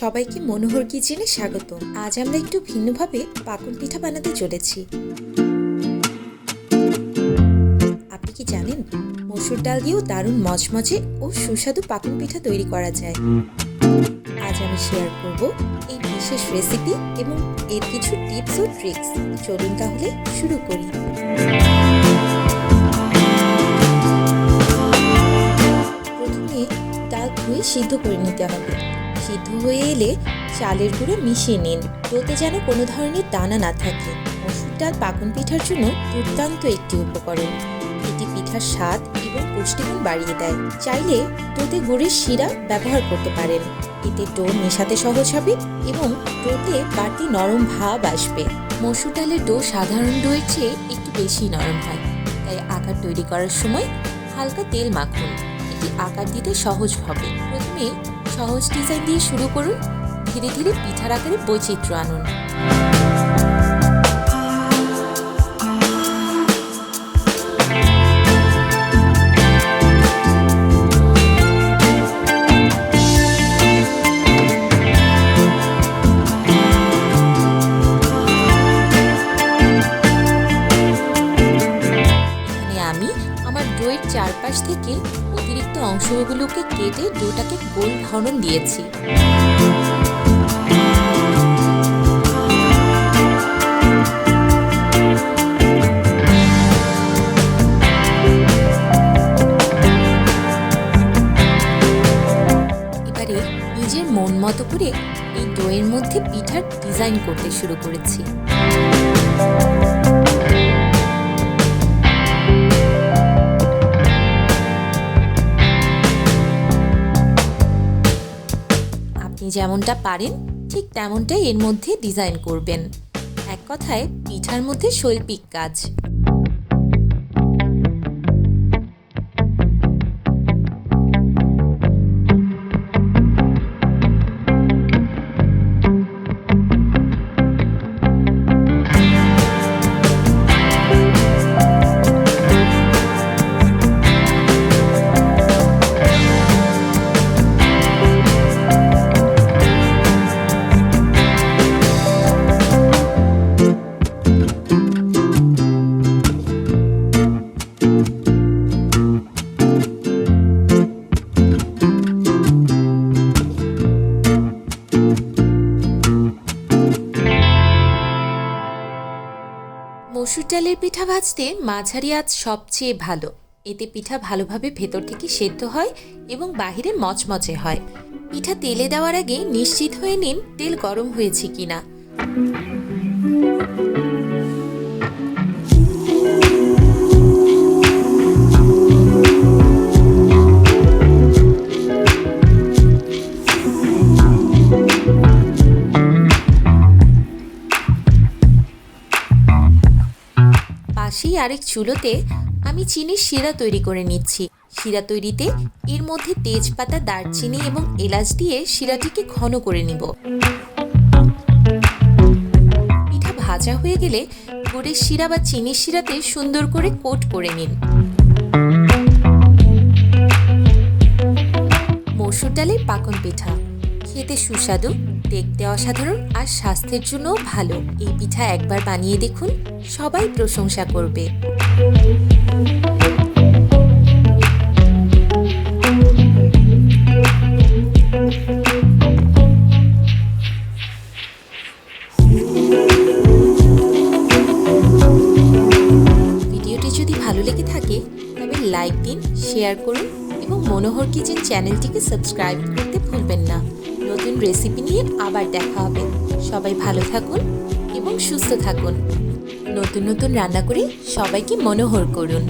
সবাইকে মনোহর কিচেনে স্বাগত। আজ আমরা একটু ভিন্নভাবে পাকন পিঠা বানাতে চলেছি। আপনি কি জানেন, মসুর ডাল দিয়েও দারুণ মচমচে ও সুস্বাদু পাকন পিঠা তৈরি করা যায়। আজ আমি শেয়ার করব এই বিশেষ রেসিপি এবং এর কিছু টিপস ও ট্রিক্স চলুন তাহলে শুরু করি। প্রথমে ডাল ধুয়ে সিদ্ধ করে নিতে হবে। সিদ্ধ হয়ে এলে চালের গুঁড়ো মিশিয়ে নিন। ডোতে যেন কোনো ধরনের দানা না থাকে। মসুর ডাল পাকন পিঠার জন্য দুর্দান্ত একটি উপকরণ। এটি পিঠার স্বাদ এবং পুষ্টিগুণ বাড়িয়ে দেয়। চাইলে ডোতে গুড়ের শিরা ব্যবহার করতে পারেন। এতে ডো মেশাতে সহজ হবে এবং ডোতে বাড়তি নরম ভাব আসবে। মসুর ডালের ডো সাধারণ ডোয়ের চেয়ে একটু বেশি নরম হয়। তাই আকার তৈরি করার সময় হালকা তেল মাখুন। এটি আকার দিতে সহজ হবে। প্রথমে সহজ ডিজাইন দিয়ে শুরু করুন। ধীরে ধীরে পিঠার আকারে বৈচিত্র্য আনুন। চারপাশ থেকে অতিরিক্ত অংশগুলোকে কেটে ডোটাকে গোল ধরন দিয়েছি। এবারে নিজের মন মতো করে এই ডোয়ের মধ্যে পিঠার ডিজাইন করতে শুরু করেছি। যেমনটা পারেন ঠিক তেমনটাই এর মধ্যে ডিজাইন করবেন। এক কথায় পিঠার মধ্যে শৈল্পিক কাজ। মসুর ডালের পিঠা ভাজতে মাঝারি আজ সবচেয়ে ভালো। এতে পিঠা ভালোভাবে ভেতর থেকে সেদ্ধ হয় এবং বাহিরে মচমচে হয়। পিঠা তেলে দেওয়ার আগে নিশ্চিত হয়ে নিন তেল গরম হয়েছে কিনা। আরেক চুলোতে আমি চিনির শিরা তৈরি করে নিচ্ছি। শিরা তৈরিতে এর মধ্যে তেজপাতা, দারচিনি এবং এলাচ দিয়ে শিরাটিকে ঘন করে নিব। পিঠা ভাজা হয়ে গেলে গুড়ের শিরা বা চিনির শিরাতে সুন্দর করে কোট করে নিন। মসুর ডালের পাকন পিঠা। খেতে সুস্বাদু। দেখতে অসাধারণ আর স্বাস্থ্যের জন্যও ভালো। এই পিঠা একবার বানিয়ে দেখুন, সবাই প্রশংসা করবে। ভিডিওটি যদি ভালো লেগে থাকে, তবে লাইক দিন, শেয়ার করুন এবং মনোহর কিচেন চ্যানেলটিকে সাবস্ক্রাইব করতে ভুলবেন না। রেসিপি নিয়ে আবার দেখা হবে। সবাই ভালো থাকুন এবং সুস্থ থাকুন। নতুন নতুন রান্না করে সবাইকে মনোহর করুন।